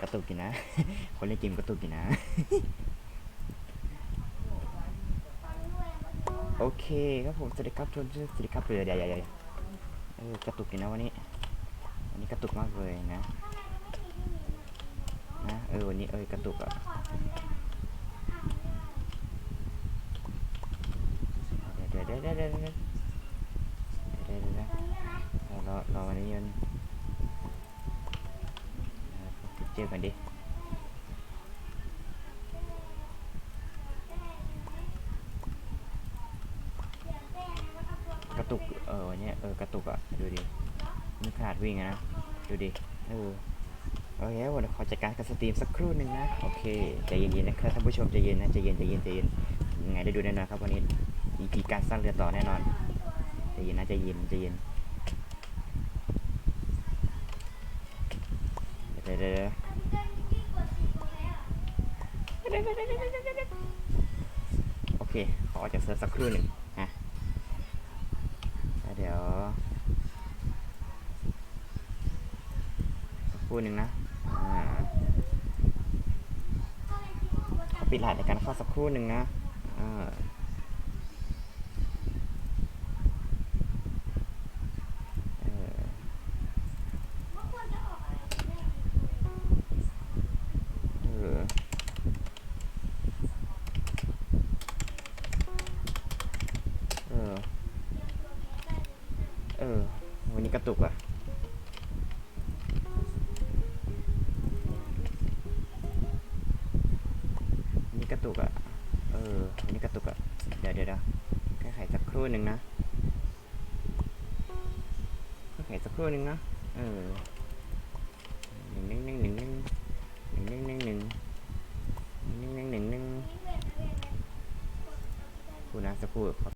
กระตุกอยู่นะ คนเล่นเกมกระตุกอยู่นะ โอเคครับผมสวัสดีครับทุนสวัสดีครับเรือใหญ่ๆเกระตุกอยู่นะวันนี้ วันนี้กระตุกมากเลยนะ นะเออวันนี้เออกระตุกอะเดี๋ยวเดี๋ยวเดี๋ยวเดี๋ยวเดี๋ยวเรอรอวันนี้ยัน กระตุก เออวันเนี้ยเออ กระตุกอะ ดูดินี่ขนาดวิ่งอะนะ ดูดิ เออ โอเควันนี้ขอจัดการกับสตรีมสักครู่หนึ่งนะ โอเค ใจเย็นๆนะครับท่านผู้ชมใจเย็นนะ ใจเย็นใจเย็นใจเย็นยังไงได้ดูแน่นอนครับวันนี้ EP การสร้างเรือต่อแน่นอน ใจเย็นนะใจเย็นใจเย็นเดี๋ยว โอเค ขอจะเซิร์ฟสักครู่หนึ่งนะเดี๋ยวสักครู่หนึ่งนะอ่าปิดรหัสในการเข้าสักครู่หนึ่งนะอ่า เออ เออ วันนี้กระตุกอะวันนี้กระตุกอะเออ วันนี้กระตุกอะเดี๋ยวเดี๋ยวเดี๋ยวแก้ไขสักครู่หนึ่งนะแก้ไขสักครู่หนึ่งนะ เออหนึ่งหนึ่งหนึ่งหนึ่งหนึ่งหนึ่งหนึ่งหนึ่งหนึ่งหนึ่งหนึ่งหนึ่งหนึ่งหนึ่งนี่เว้นเว้นกูนะสักครู่ขอ